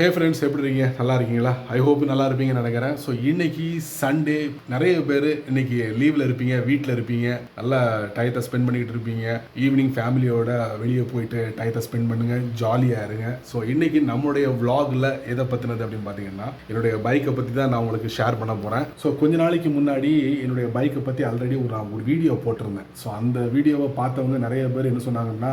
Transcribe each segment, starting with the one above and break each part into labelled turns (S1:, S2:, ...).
S1: Hey friends எப்படி இருக்கீங்க நல்லா இருக்கீங்களா ஐ ஹோப் நல்லா இருப்பீங்கன்னு நினைக்கிறேன். ஸோ இன்னைக்கு சண்டே நிறைய பேர் இன்னைக்கு லீவில் இருப்பீங்க வீட்டில் இருப்பீங்க. நல்லா டயத்தை ஸ்பெண்ட் பண்ணிக்கிட்டு இருப்பீங்க. ஈவினிங் ஃபேமிலியோட வெளியே போயிட்டு டயத்தை ஸ்பெண்ட் பண்ணுங்க. ஜாலியாக இருங்க. ஸோ இன்னைக்கு நம்மளுடைய விளாகில் எதை பற்றினது அப்படின்னு பார்த்தீங்கன்னா என்னுடைய பைக்கை பற்றி தான் நான் உங்களுக்கு ஷேர் பண்ண போகிறேன் ஸோ கொஞ்ச நாளைக்கு முன்னாடி என்னுடைய பைக்கை பற்றி ஆல்ரெடி ஒரு நான் ஒரு வீடியோ போட்டிருந்தேன். ஸோ அந்த வீடியோவை பார்த்தவங்க நிறைய பேர் என்ன சொன்னாங்கன்னா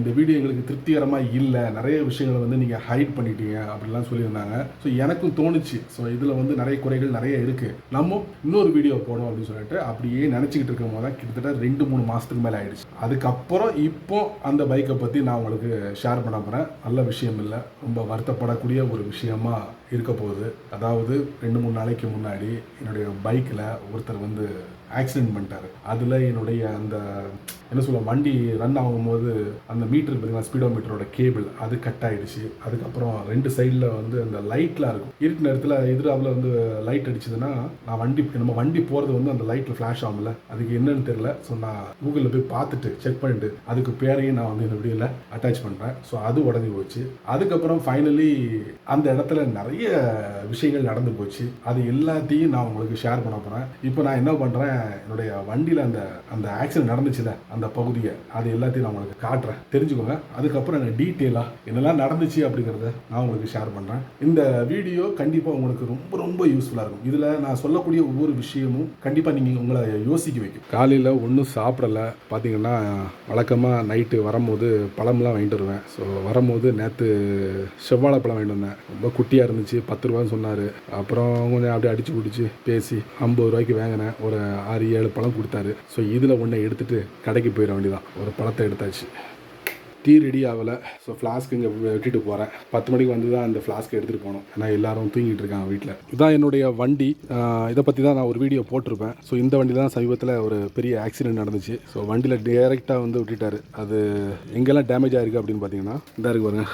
S1: இந்த வீடியோ எங்களுக்கு திருப்திகரமாக இல்லை. நிறைய விஷயங்களை வந்து நீங்கள் ஹைட் பண்ணிட்டீங்க. அப்படிலாம் சொல்லியிருந்தாங்க. ஸோ எனக்கும் தோணுச்சு. ஸோ இதில் வந்து நிறைய குறைகள் நிறைய இருக்குது நம்ம இன்னொரு வீடியோ போடும் அப்படின்னு சொல்லிட்டு அப்படியே நினச்சிக்கிட்டு இருக்கும் போது தான் கிட்டத்தட்ட ரெண்டு மூணு மாதத்துக்கு மேலே ஆயிடுச்சு. அதுக்கப்புறம் இப்போ அந்த பைக்கை பற்றி நான் உங்களுக்கு ஷேர் பண்ண போகிறேன் நல்ல விஷயம் இல்லை. ரொம்ப வருத்தப்படக்கூடிய ஒரு விஷயமா இருக்க போகுது. அதாவது ரெண்டு மூணு நாளைக்கு முன்னாடி என்னுடைய பைக்கில் ஒருத்தர் வந்து ஆக்சிடென்ட் பண்ணிட்டாரு. அதில் என்னுடைய அந்த என்ன சொல்ல வண்டி ரன் ஆகும்போது அந்த மீட்டர் பார்த்தீங்கன்னா ஸ்பீடோ மீட்டரோட கேபிள் அது கட் ஆகிடுச்சு அதுக்கப்புறம் ரெண்டு சைடில் வந்து அந்த லைட்லாம் இருக்கும். இருட்டு நேரத்தில் எதிராவில் வந்து லைட் அடிச்சதுன்னா நான் வண்டி நம்ம வண்டி போகிறது வந்து அந்த லைட்டில் ஃப்ளாஷ் ஆகும்ல. அதுக்கு என்னன்னு தெரியல. ஸோ நான் கூகுளில் போய் பார்த்துட்டு செக் பண்ணிட்டு அதுக்கு பேரையும் நான் வந்து இந்த வீடியோவில் அட்டாச் பண்ணுறேன் ஸோ அது உடஞ்சி போச்சு. அதுக்கப்புறம் ஃபைனலி அந்த இடத்துல நிறைய விஷயங்கள் நடந்து போச்சு. அது எல்லாத்தையும் நான் உங்களுக்கு ஷேர் பண்ண போகிறேன் இப்போ நான் என்ன பண்ணுறேன் என்னுடைய வண்டியில் அந்த அந்த ஆக்சிடென்ட் நடந்துச்சுல அந்த பகுதியை அது எல்லாத்தையும் நான் உங்களுக்கு காட்டுறேன். தெரிஞ்சுக்கோங்க. அதுக்கப்புறம் எனக்கு டீட்டெயிலாக என்னெல்லாம் நடந்துச்சு அப்படிங்கிறத நான் உங்களுக்கு ஷேர் பண்ணுறேன் இந்த வீடியோ கண்டிப்பாக உங்களுக்கு ரொம்ப ரொம்ப யூஸ்ஃபுல்லாக இருக்கும். இதில் நான் சொல்லக்கூடிய ஒவ்வொரு விஷயமும் கண்டிப்பாக நீங்கள் உங்களை யோசிக்க வைக்கும். காலையில் ஒன்றும் சாப்பிடல. பார்த்தீங்கன்னா வழக்கமாக நைட்டு வரும்போது பழம்லாம் வாங்கிட்டு வருவேன். ஸோ வரும்போது நேற்று செவ்வாழை பழம் வாங்கிட்டு வந்தேன். ரொம்ப குட்டியாக இருந்துச்சு. பத்து ரூபான்னு சொன்னார். அப்புறம் கொஞ்சம் அப்படியே அடிச்சு பிடிச்சி பேசி ஐம்பது ரூபாய்க்கு வாங்கினேன். ஒரு ஆறு ஏழு பழம் கொடுத்தாரு. ஸோ இதில் ஒன்றை எடுத்துகிட்டு கடைக்கு போயிட வேண்டியதான் ஒரு பழத்தை எடுத்தாச்சு. டீ ரெடி ஆகலை. ஸோ ஃப்ளாஸ்க் இங்கே விட்டுட்டு போகிறேன் பத்து மணிக்கு வந்து தான் அந்த ஃப்ளாஸ்க் எடுத்துகிட்டு போனோம் ஏன்னா எல்லாரும் தூங்கிட்டு இருக்காங்க வீட்டில் இதான் என்னுடைய வண்டி. இதை பற்றி தான் நான் ஒரு வீடியோ போட்டிருப்பேன். ஸோ இந்த வண்டி தான் சமீபத்தில் ஒரு பெரிய ஆக்சிடென்ட் நடந்துச்சு. ஸோ வண்டியில் டேரெக்டாக வந்து விட்டுட்டாரு. அது எங்கெல்லாம் டேமேஜ் ஆகிருக்கு அப்படின்னு பார்த்தீங்கன்னா இந்த இருக்கு பாருங்கள்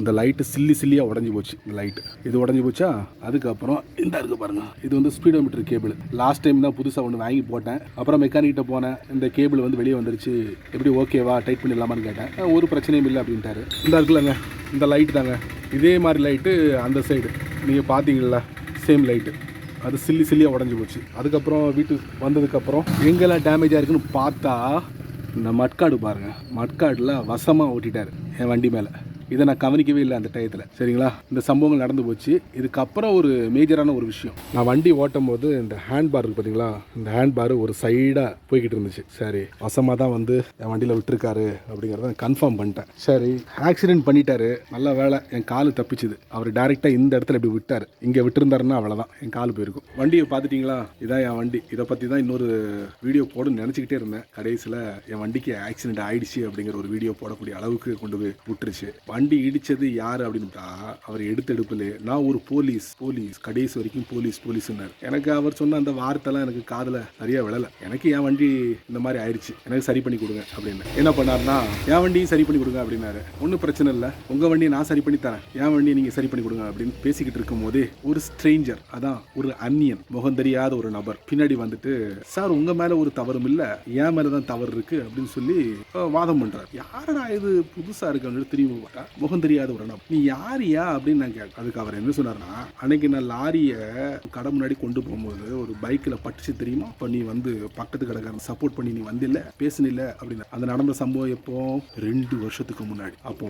S1: இந்த லைட்டு சில்லி சில்லியாக உடஞ்சி போச்சு இந்த லைட்டு இது உடஞ்சி போச்சா? அதுக்கப்புறம் இந்த இருக்குது பாருங்கள் இது வந்து ஸ்பீடோமீட்டர் கேபிள் லாஸ்ட் டைம் தான் புதுசாக ஒன்று வாங்கி போட்டேன். அப்புறம் மெக்கானிக்கிட்ட போனேன். இந்த கேபிள் வந்து வெளியே வந்துருச்சு. எப்படி ஓகேவா டைட் பண்ணிடலாமான்னு கேட்டேன். ஒரு பிரச்சனையும் இல்லை அப்படின்ட்டாரு. இந்த இருக்குல்லங்க இந்த லைட்டு தாங்க. இதே மாதிரி லைட்டு அந்த சைடு நீங்கள் பார்த்தீங்களா சேம் லைட்டு அது சில்லி சில்லியாக உடஞ்சி போச்சு. அதுக்கப்புறம் வீட்டுக்கு வந்ததுக்கப்புறம் எங்கெல்லாம் டேமேஜ் இருக்குன்னு பார்த்தா இந்த மட்காடு பாருங்கள் மட்காடில் வசமாக ஓட்டிட்டார். என் வண்டி மேலே. இதை நான் கவனிக்கவே இல்லை அந்த டயத்தில். சரிங்களா? இந்த சம்பவங்கள் நடந்து போச்சு. இதுக்கப்புறம் ஒரு மேஜரான ஒரு விஷயம். நான் வண்டி ஓட்டும் போது இந்த ஹேண்ட் பார் இருக்கு பார்த்தீங்களா இந்த ஹேண்ட் பார் ஒரு சைடாக போய்கிட்டு இருந்துச்சு. சரி வசமாக தான் வந்து என் வண்டியில் விட்டுருக்காரு அப்படிங்கிறத கன்ஃபார்ம் பண்ணிட்டேன். சரி ஆக்சிடென்ட் பண்ணிட்டாரு. நல்ல வேலை என் கால் தப்பிச்சுது. அவர் டேரெக்டாக இந்த இடத்துல இப்படி விட்டார். இங்கே விட்டுருந்தாருன்னா அவ்வளோதான் என் கால் போயிருக்கும். வண்டியை பார்த்துட்டிங்களா? இதான் என் வண்டி. இதை பற்றி தான் இன்னொரு வீடியோ போடணும்னு நினச்சிக்கிட்டே இருந்தேன். கடைசியில் என் வண்டிக்கு ஆக்சிடென்ட் ஆயிடுச்சு அப்படிங்கிற ஒரு வீடியோ போடக்கூடிய அளவுக்கு கொண்டு போய் விட்டுருச்சு. வண்டி வண்டி இடித்தது யார் அப்படின்னுட்டா அவர் எடுத்தெடுப்பில் நான் ஒரு போலீஸ் போலீஸ் கடைசி வரைக்கும் போலீஸ் போலீஸ்னார் எனக்கு அவர் சொன்ன அந்த வார்த்தைலாம் எனக்கு காதில் சரியாக விழலை. எனக்கு என் வண்டி இந்த மாதிரி ஆயிடுச்சு. எனக்கு சரி பண்ணி கொடுங்க அப்படின்னு. என்ன பண்ணாருன்னா என் வண்டியும் சரி பண்ணி கொடுங்க அப்படின்னாரு. ஒன்றும் பிரச்சனை இல்லை. உங்கள் வண்டியை நான் சரி பண்ணி தரேன். என் வண்டியை நீங்கள் சரி பண்ணி கொடுங்க அப்படின்னு பேசிக்கிட்டு இருக்கும் போதே ஒரு ஸ்ட்ரேஞ்சர் அதான் ஒரு அந்நியன் முகம் தெரியாத ஒரு நபர் பின்னாடி வந்துட்டு சார் உங்கள் மேலே ஒரு தவறும் இல்லை. என் மேலே தான் தவறு இருக்குது அப்படின்னு சொல்லி வாதம் பண்ணுறாரு யாரடா இது? புதுசாக இருக்கு. அப்படின்னு திரும்பி கேட்டேன் முகம் தெரியாத ஒரு நபர் நீ யாரியா அப்படின்னு நான் கேட்டேன். அதுக்கு அவர் என்ன சொன்னார்னா அன்னைக்கு நான் லாரியை கடை முன்னாடி கொண்டு போகும்போது ஒரு பைக்கில் பட்டுச்சு தெரியுமா? அப்போ நீ வந்து பக்கத்து கடைக்காரன் சப்போர்ட் பண்ணி நீ வந்தில்ல பேசுனில்ல அப்படின்னு. அந்த நடந்த சம்பவம் எப்போ? ரெண்டு வருஷத்துக்கு முன்னாடி. அப்போ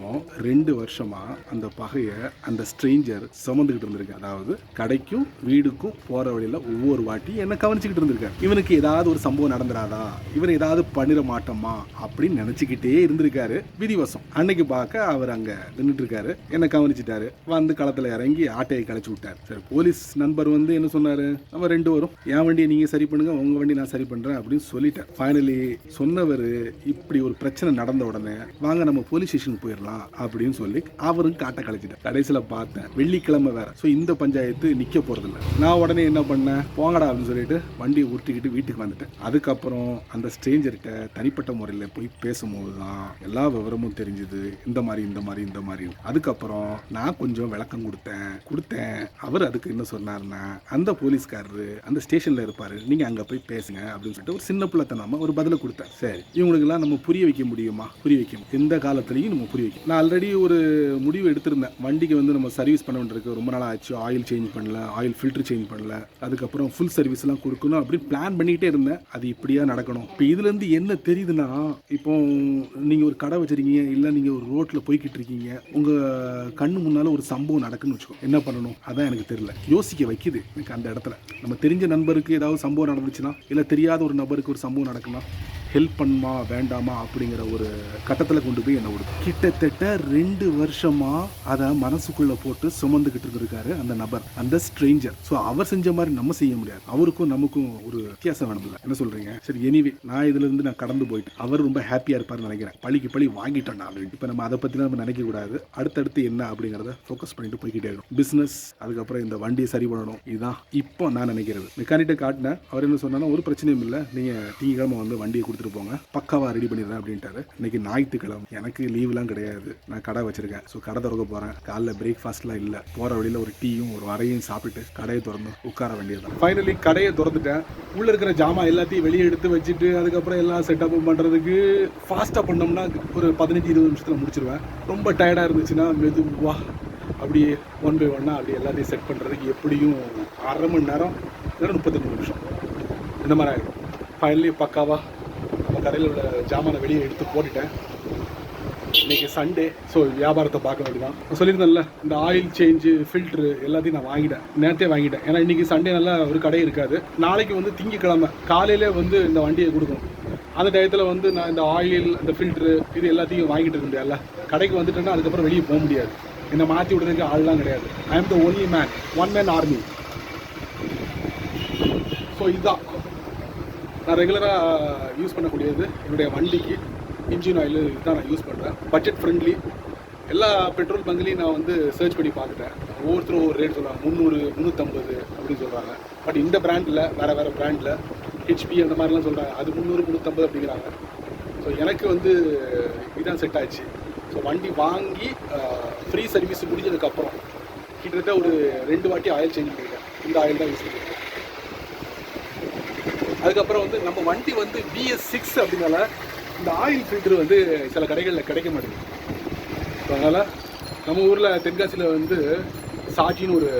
S1: ரெண்டு வருஷமா அந்த பகையை அந்த ஸ்ட்ரேஞ்சர் சுமந்துக்கிட்டு இருந்திருக்கு அதாவது கடைக்கும் வீடுக்கும் போற வழியில ஒவ்வொரு வாட்டி என்ன கவனிச்சுக்கிட்டு இருந்திருக்காரு. இவனுக்கு ஏதாவது ஒரு சம்பவம் நடந்துடாதா இவன் ஏதாவது பண்ணிட மாட்டோமா? அப்படின்னு நினைச்சுக்கிட்டே இருந்திருக்காரு விதிவசம். அன்னைக்கு பார்க்க அவர் அங்க நின்றுட்டு இருக்காரு என்னை கவனிச்சிட்டாரு. வந்து களத்தில் இறங்கி ஆட்டையை கழிச்சு விட்டார். சரி போலீஸ் நண்பர் வந்து என்ன சொன்னார்? நம்ம ரெண்டு வரும் என் வண்டியை நீங்கள் சரி பண்ணுங்க உங்கள் வண்டி நான் சரி பண்ணுறேன் அப்படின்னு சொல்லிட்டேன். ஃபைனலி சொன்னவர் இப்படி ஒரு பிரச்சனை நடந்த உடனே வாங்க நம்ம போலீஸ் ஸ்டேஷனுக்கு போயிடலாம் அப்படின்னு சொல்லி அவரும் காட்ட கழிச்சிட்டார். கடைசியில் பார்த்தேன் வெள்ளிக்கிழமை வேற. ஸோ இந்த பஞ்சாயத்து நிற்க போகிறதில்ல நான் உடனே என்ன பண்ணேன்? போங்கடா அப்படின்னு சொல்லிட்டு வண்டியை உருட்டிக்கிட்டு வீட்டுக்கு வந்துட்டேன். அதுக்கப்புறம் அந்த ஸ்ட்ரேஞ்சர்கிட்ட தனிப்பட்ட முறையில் போய் பேசும்போது தான் எல்லா விவரமும் தெரிஞ்சுது. இந்த மாதிரி இந்த மாதிரி இந்த மாதிரி. அதுக்கப்புறம் நான் கொஞ்சம் விளக்கம் கொடுத்தேன். கொடுத்தேன். அவர் அதுக்கு என்ன சொன்னார்னா அந்த போலீஸ்காரரு அந்த ஸ்டேஷனில் இருப்பார். நீங்கள் அங்கே போய் பேசுங்க அப்படின்னு சொல்லிட்டு ஒரு சின்ன பிள்ளைத்தனமா ஒரு பதிலை கொடுத்தேன் சரி. இவங்களுக்கெல்லாம் நம்ம புரிய வைக்க முடியுமா? புரிய வைக்க எந்த காலத்துலையும் நம்ம புரிய வைக்கும் நான் ஆல்ரெடி ஒரு முடிவு எடுத்திருந்தேன். வண்டிக்கு வந்து நம்ம சர்வீஸ் பண்ண வேண்டியிருக்கு. ரொம்ப நாள் ஆச்சு. ஆயில் சேஞ்ச் பண்ணல. ஆயில் ஃபில்டர் சேஞ்ச் பண்ணல. அதுக்கப்புறம் ஃபுல் சர்வீஸ்லாம் கொடுக்கணும் அப்படின்னு பிளான் பண்ணிக்கிட்டே இருந்தேன். அது இப்படியா நடக்கணும்? இப்போ இதுலேருந்து என்ன தெரியுதுன்னா இப்போ நீங்கள் ஒரு கடை வச்சிருக்கீங்க. இல்லை நீங்கள் ஒரு ரோட்டில் போய்கிட்டு இருக்கீங்க. உங்கள் கண்ணு முன்னால் ஒரு சம்பவம் நடக்குன்னு வச்சுக்கோ. என்ன பண்ணணும்? அதான் எனக்கு தெரியல. யோசிக்க வைக்குது எனக்கு அந்த இடத்துல. நம்ம தெரிஞ்ச நண்பருக்கு ஏதாவது சம்பவம் நடந்துச்சுன்னா இல்லை தெரியாத ஒரு நபருக்கு ஒரு சம்பவம் நடக்குன்னா ஹெல்ப் பண்ணுமா வேண்டாமா அப்படிங்கிற ஒரு கட்டத்தில் கொண்டு போய் என்ன விடுது கிட்டத்தட்ட ரெண்டு வருஷமா அதை மனசுக்குள்ள போட்டு சுமந்துக்கிட்டு இருக்காரு அந்த நபர் அந்த ஸ்ட்ரேஞ்சர் ஸோ அவர் செஞ்ச மாதிரி நம்ம செய்ய முடியாது. அவருக்கும் நமக்கும் ஒரு வித்தியாசம் வேணும்ல என்ன சொல்றீங்க? சரி எனிவே நான் இதுல இருந்து நான் கடந்து போயிட்டு அவர் ரொம்ப ஹாப்பியா இருப்பார்னு நினைக்கிறேன். பழிக்கு பழி வாங்கிட்டோம் நான். இப்போ நம்ம அதை பத்தி நம்ம நினைக்க கூடாது அடுத்தடுத்து என்ன அப்படிங்கிறத ஃபோக்கஸ் பண்ணிட்டு போய்கிட்டே இருக்கும் பிஸ்னஸ் அதுக்கப்புறம் இந்த வண்டியை சரி பண்ணணும். இதுதான் இப்போ நான் நினைக்கிறது. மெக்கானிட்ட காட்டினேன் அவர் என்ன சொன்னாலும் ஒரு பிரச்சனையும் இல்லை. நீங்கள் திங்கக்கிழமை வந்து வண்டியை கொடுத்துட்டு போங்க. பக்காவாக ரெடி பண்ணிடுறேன் அப்படின்ட்டாரு. இன்னைக்கு ஞாயிற்றுக்கிழமை. எனக்கு லீவ்லாம் கிடையாது. நான் கடை வச்சிருக்கேன். ஸோ கடை திறக்க போகிறேன் காலைல பிரேக்ஃபாஸ்ட்லாம் இல்லை. போகிற வழியில் ஒரு டீயும் ஒரு வரையும் சாப்பிட்டு கடையை திறந்து உட்கார வேண்டியது ஃபைனலி கடையை திறந்துட்டேன். உள்ளே இருக்கிற ஜாமான் எல்லாத்தையும் வெளியே எடுத்து வச்சுட்டு அதுக்கப்புறம் எல்லாம் செட்டப் பண்ணுறதுக்கு ஃபாஸ்ட்டாக பண்ணோம்னா ஒரு பதினஞ்சு இருபது நிமிஷத்தில் முடிச்சிருவேன். ரொம்ப ரொம்ப டயர்டாக இருந்துச்சுன்னா மெதுவாக அப்படியே ஒன் பை ஒன்னாக அப்படியே எல்லாத்தையும் செட் பண்ணுறதுக்கு எப்படியும் அரை மணி நேரம் இல்லை முப்பத்தஞ்சு நிமிஷம். இந்த மாதிரி ஆகிடும் ஃபைனலி பக்காவாக நம்ம கடையில் உள்ள ஜாமானை வெளியே எடுத்து போட்டுட்டேன். இன்றைக்கி சண்டே ஸோ வியாபாரத்தை பார்க்க வேண்டியதான் சொல்லியிருந்தேன்ல இந்த ஆயில் சேஞ்சு ஃபில்ட்ரு எல்லாத்தையும் நான் வாங்கிட்டேன். நேரத்தே வாங்கிட்டேன். ஏன்னா இன்னைக்கு சண்டே நல்லா ஒரு கடை இருக்காது. நாளைக்கு வந்து திங்கக்கிழமை காலையிலே வந்து இந்த வண்டியை கொடுக்கணும். அந்த டயத்தில் வந்து நான் இந்த ஆயில் இந்த ஃபில்ட்ரு இது எல்லாத்தையும் வாங்கிட்டு இருக்க முடியாதுல்ல கடைக்கு வந்துட்டேன்னா அதுக்கப்புறம் வெளியே போக முடியாது. என்னை மாற்றி விடுறதுக்கு ஆள்லாம் கிடையாது. I am the only man one man army so இதுதான். நான் ரெகுலராக யூஸ் uh, பண்ணக்கூடியது என்னுடைய வண்டிக்கு இன்ஜின் ஆயில் இதுதான் நான் யூஸ் பண்ணுறேன் பட்ஜெட் ஃப்ரெண்ட்லி எல்லா பெட்ரோல் பங்க்லையும் நான் வந்து சர்ச் பண்ணி பார்த்துட்டேன். ஒவ்வொருத்தரும் ஒரு ரேட் சொல்கிறாங்க முந்நூறு முந்நூற்றம்பது அப்படின்னு சொல்கிறாங்க பட் இந்த பிராண்டில் வேறு வேறு பிராண்டில் ஹெச்பி அந்த மாதிரிலாம் சொல்கிறாங்க அது முந்நூறு முந்நூற்றம்பது அப்படிங்கிறாங்க. ஸோ எனக்கு வந்து இதுதான் செட் ஆச்சு ஸோ வண்டி வாங்கி ஃப்ரீ சர்வீஸ் முடிஞ்சதுக்கப்புறம் கிட்டத்தட்ட ஒரு ரெண்டு வாட்டி ஆயில் சேஞ்ச் பண்ணியிருக்கேன் இந்த ஆயில் தான் யூஸ் பண்ணியிருக்கேன் அதுக்கப்புறம் வந்து நம்ம வண்டி வந்து பிஎஸ் சிக்ஸ் அப்படின்னால இந்த ஆயில் ஃபில்டர் வந்து சில கடைகளில் கிடைக்க மாட்டேங்குது. ஸோ அதனால் நம்ம ஊரில் தென்காசியில் வந்து சாஜின்னு ஒரு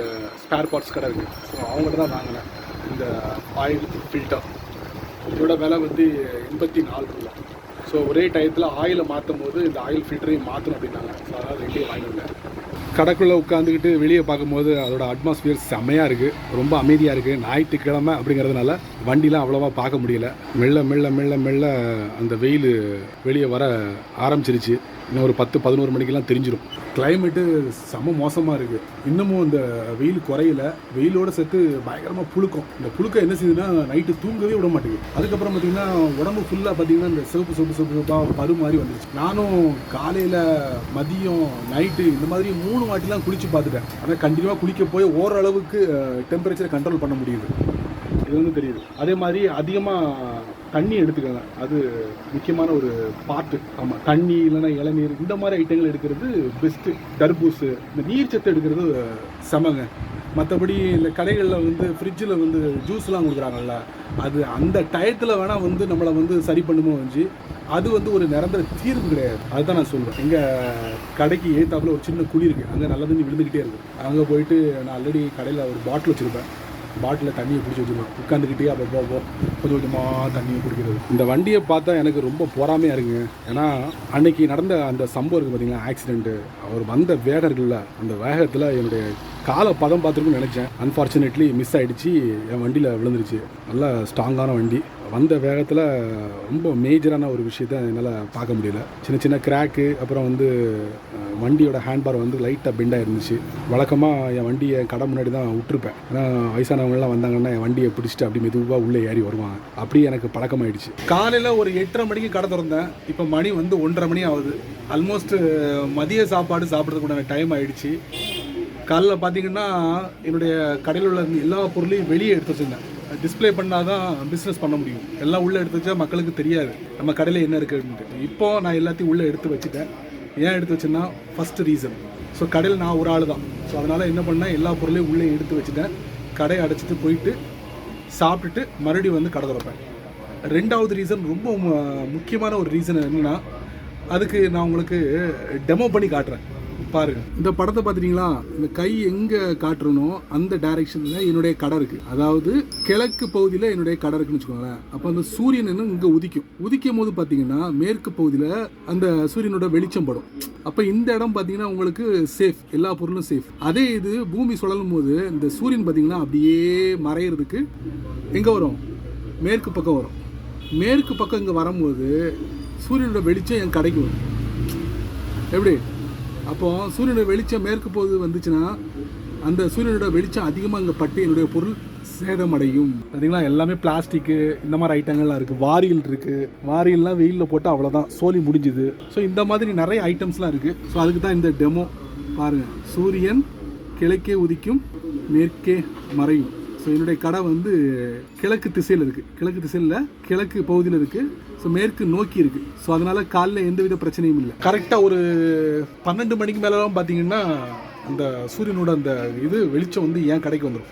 S1: ஸ்பேர் பார்ட்ஸ் கடை இருக்குது ஸோ அவங்கள்ட்ட தான் வாங்கினேன் இந்த ஆயில் ஃபில்டர் இதோட விலை வந்து எண்பத்தி நாலு ரூபா ஸோ ஒரே டயத்தில் ஆயிலை மாற்றும் போது இந்த ஆயில் ஃபில்டரையும் மாற்றணும் அப்படின்னாங்க. ஸோ அதனால் வெளியே வாங்கி கடைக்குள்ளே உட்காந்துக்கிட்டு வெளியே பார்க்கும்போது அதோட அட்மாஸ்பியர் செம்மையாக இருக்குது ரொம்ப அமைதியாக இருக்குது ஞாயிற்றுக்கிழமை அப்படிங்கிறதுனால வண்டிலாம் அவ்வளோவா பார்க்க முடியல. மெல்ல மெல்ல மெல்ல மெல்ல அந்த வெயில் வெளியே வர ஆரம்பிச்சிருச்சு. இன்னும் ஒரு பத்து பதினோரு மணிக்கெல்லாம் தெரிஞ்சிடும் கிளைமேட்டு செம மோசமாக இருக்குது இன்னமும் அந்த வெயில் குறையில. வெயிலோட சேர்த்து பயங்கரமாக புழுக்கம். இந்த புழுக்கம் என்ன செய்யுதுன்னா நைட்டு தூங்கவே விட மாட்டேங்குது. அதுக்கப்புறம் பார்த்தீங்கன்னா உடம்பு ஃபுல்லாக பார்த்தீங்கன்னா இந்த சிவப்பு சிவப்பு சிவப்பு சிவப்பாக பரு மாதிரி வந்துருச்சு. நானும் காலையில் மதியம் நைட்டு இந்த மாதிரி மூணு வாட்டிலாம் குளிச்சு பார்த்துட்டேன் ஆனால் கண்டினியூவாக குளிக்க போய் ஓரளவுக்கு டெம்பரேச்சரை கண்ட்ரோல் பண்ண முடியுது. இது வந்து தெரியுது. அதே மாதிரி அதிகமாக தண்ணி எடுத்துக்கோங்க. அது முக்கியமான ஒரு பார்ட்டு ஆமாம் தண்ணி இல்லைன்னா இளநீர் இந்த மாதிரி ஐட்டங்கள் எடுக்கிறது பெஸ்ட்டு தர்பூசு இந்த நீர் சத்து எடுக்கிறது செமங்க. மற்றபடி இந்த கடைகளில் வந்து ஃப்ரிட்ஜில் வந்து ஜூஸ்லாம் கொடுக்குறாங்கல்ல அது அந்த டயத்தில் வேணால் வந்து நம்மளை வந்து சரி பண்ணுமோ வந்து அது வந்து ஒரு நிரந்தர தீர்வு கிடையாது. அதுதான் நான் சொல்லுவேன் எங்கள் கடைக்கு ஏத்தாப்புல ஒரு சின்ன குழி இருக்குது அங்கே நல்ல தண்ணி விழுந்துக்கிட்டே இருக்குது அங்கே போயிட்டு நான் ஆல்ரெடி கடையில் ஒரு பாட்டில் வச்சுருப்பேன். பாட்டிலில் தண்ணியை பிடிச்சி வச்சுருவேன் உட்காந்துக்கிட்டே அப்போ கொஞ்சம் கொஞ்சமாக தண்ணியை குடிக்கிறது. இந்த வண்டியை பார்த்தா எனக்கு ரொம்ப பொறாமையாக இருக்குங்க. ஏன்னா அன்னைக்கு நடந்த அந்த சம்பவம் இருக்குது பார்த்தீங்களா ஆக்சிடென்ட்டு அவர் வந்த வேடர்களில் அந்த வேகத்தில் என்னுடைய காலை பதம் பார்த்துருக்குன்னு நினச்சேன். அன்ஃபார்ச்சுனேட்லி மிஸ் ஆகிடுச்சு என் வண்டியில் விழுந்துருச்சு. நல்ல ஸ்ட்ராங்கான வண்டி. வந்த வேகத்தில் ரொம்ப மேஜரான ஒரு விஷயத்த என்னால் பார்க்க முடியல. சின்ன சின்ன கிராக்கு அப்புறம் வந்து வண்டியோட ஹேண்ட்பார் வந்து லைட்டாக பெண்டாக இருந்துச்சு வழக்கமாக என் வண்டியை கடை முன்னாடி தான் விட்டுருப்பேன். ஏன்னா வயசானவங்களாம் வந்தாங்கன்னா என் வண்டியை பிடிச்சிட்டு அப்படி மெதுவாக உள்ளே ஏறி வருவாங்க அப்படியே எனக்கு பழக்கமாயிடுச்சு. காலையில் ஒரு எட்டரை மணிக்கு கடை திறந்தேன். இப்போ மணி வந்து ஒன்றரை மணி ஆகுது. ஆல்மோஸ்ட் மதிய சாப்பாடு சாப்பிட்றதுக்கு டைம் ஆயிடுச்சு. காலைல பார்த்தீங்கன்னா என்னுடைய கடையில் உள்ள எல்லா பொருளையும் வெளியே எடுத்து வச்சிருந்தேன். டிஸ்ப்ளே பண்ணால் தான் பிஸ்னஸ் பண்ண முடியும். எல்லாம் உள்ளே எடுத்து வச்சா மக்களுக்கு தெரியாது. நம்ம கடையில் என்ன இருக்குதுன்ட்டு இப்போ நான் எல்லாத்தையும் உள்ளே எடுத்து வச்சுட்டேன். ஏன் எடுத்து வச்சேன்னா ஃபஸ்ட்டு ரீசன் ஸோ கடையில் நான் ஒரு ஆள் தான் ஸோ அதனால் என்ன பண்ணேன் எல்லா பொருளையும் உள்ளே எடுத்து வச்சுட்டேன். கடையை அடைச்சிட்டு போயிட்டு சாப்பிட்டுட்டு மறுபடியும் வந்து கடை திறப்பேன். ரெண்டாவது ரீசன் ரொம்ப மு- முக்கியமான ஒரு ரீசன் என்னென்னா அதுக்கு நான் உங்களுக்கு டெமோ பண்ணி காட்டுறேன். பாருங்க. இந்த படத்தை பார்த்துட்டீங்களா இந்த கை எங்கே காட்டுறனோ அந்த டைரக்ஷன்ல என்னுடைய கடை இருக்குது அதாவது கிழக்கு பகுதியில் என்னுடைய கடை இருக்குன்னு வச்சுக்கோங்களேன். அப்போ அந்த சூரியன் என்ன இங்கே உதிக்கும். உதிக்கும் போது பார்த்தீங்கன்னா மேற்கு பகுதியில் அந்த சூரியனோட வெளிச்சம் படும். அப்போ இந்த இடம் பார்த்தீங்கன்னா உங்களுக்கு சேஃப் எல்லா பொருளும் சேஃப் அதே இது பூமி சுழலும் போது இந்த சூரியன் பார்த்தீங்கன்னா அப்படியே மறையிறதுக்கு எங்கே வரும்? மேற்கு பக்கம் வரும். மேற்கு பக்கம் இங்கே வரும்போது சூரியனோட வெளிச்சம் என் கடைக்கு வரும். எப்படி? அப்போ சூரியனோட வெளிச்சம் மேற்கு போது வந்துச்சுன்னா அந்த சூரியனோட வெளிச்சம் அதிகமாக அங்கே பட்டு என்னுடைய பொருள் சேதமடையும். பார்த்தீங்களா எல்லாமே பிளாஸ்டிக்கு இந்த மாதிரி ஐட்டங்கள்லாம் இருக்குது வாரியல் இருக்குது வாரியல்லாம் வெயிலில் போட்டால் அவ்வளோதான் சோலி முடிஞ்சுது. ஸோ இந்த மாதிரி நிறைய ஐட்டம்ஸ்லாம் இருக்குது ஸோ அதுக்கு தான் இந்த டெமோ பாருங்கள் சூரியன் கிழக்கே உதிக்கும் மேற்கே மறையும். ஸோ என்னுடைய கடை வந்து கிழக்கு திசையில் இருக்குது கிழக்கு திசையில் கிழக்கு பகுதியில் இருக்குது ஸோ மேற்கு நோக்கி இருக்குது ஸோ அதனால் காலைல எந்தவித பிரச்சனையும் இல்லை. கரெக்டாக ஒரு பன்னெண்டு மணிக்கு மேலெலாம் பார்த்தீங்கன்னா அந்த சூரியனோட அந்த இது வெளிச்சம் வந்து என் கடைக்கு வந்துடும்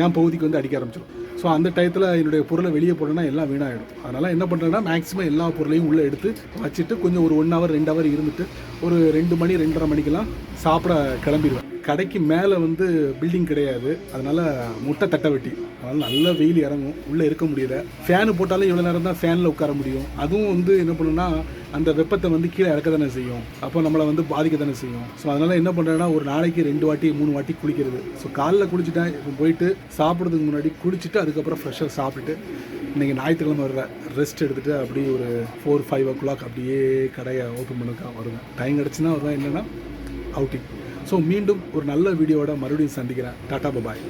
S1: என் பகுதிக்கு வந்து அடிக்க ஆரம்பிச்சிடும் ஸோ அந்த டயத்தில் என்னுடைய பொருளை வெளியே போட்டேன்னா எல்லாம் வீணாகிடும் அதனால் என்ன பண்ணுறேன்னா மேக்ஸிமம் எல்லா பொருளையும் உள்ளே எடுத்து வச்சுட்டு கொஞ்சம் ஒரு ஒன் ஹவர் ரெண்டு ஹவர் இருந்துட்டு ஒரு ரெண்டு மணி ரெண்டரை மணிக்கெல்லாம் சாப்பிட கிளம்பிடுவேன் கடைக்கு மேலே வந்து பில்டிங் கிடையாது. அதனால் முட்டை தட்டை வெட்டி. அதனால் நல்ல வெயில் இறங்கும். உள்ளே இருக்க முடியல. ஃபேனு போட்டாலும் இவ்வளோ நேரம் தான் ஃபேனில் உட்கார முடியும். அதுவும் வந்து என்ன பண்ணுன்னா அந்த வெப்பத்தை வந்து கீழே இறக்க தானே செய்யும். அப்போ நம்மளை வந்து பாதிக்க தானே செய்யும். ஸோ அதனால் என்ன பண்ணுறேன்னா ஒரு நாளைக்கு ரெண்டு வாட்டி மூணு வாட்டி குளிக்கிறது. ஸோ காலைல குளிச்சுட்டேன். இப்போ போயிட்டு சாப்பிட்றதுக்கு முன்னாடி குளிச்சுட்டு அதுக்கப்புறம் ஃப்ரெஷ்ஷாக சாப்பிட்டுட்டு இன்றைக்கி ஞாயிற்றுக்கிழமை வர்ற ரெஸ்ட் எடுத்துகிட்டு அப்படியே ஒரு ஃபோர் ஃபைவ் ஓ கிளாக் அப்படியே கடையை ஓப்பன் பண்ணுக்கா வருவேன். டைம் கிடச்சுன்னா வருவேன். என்னென்னா அவுட்டிங் ஸோ மீண்டும் ஒரு நல்ல வீடியோவோட மறுபடியும் சந்திக்கிறேன். டாடா பபாய்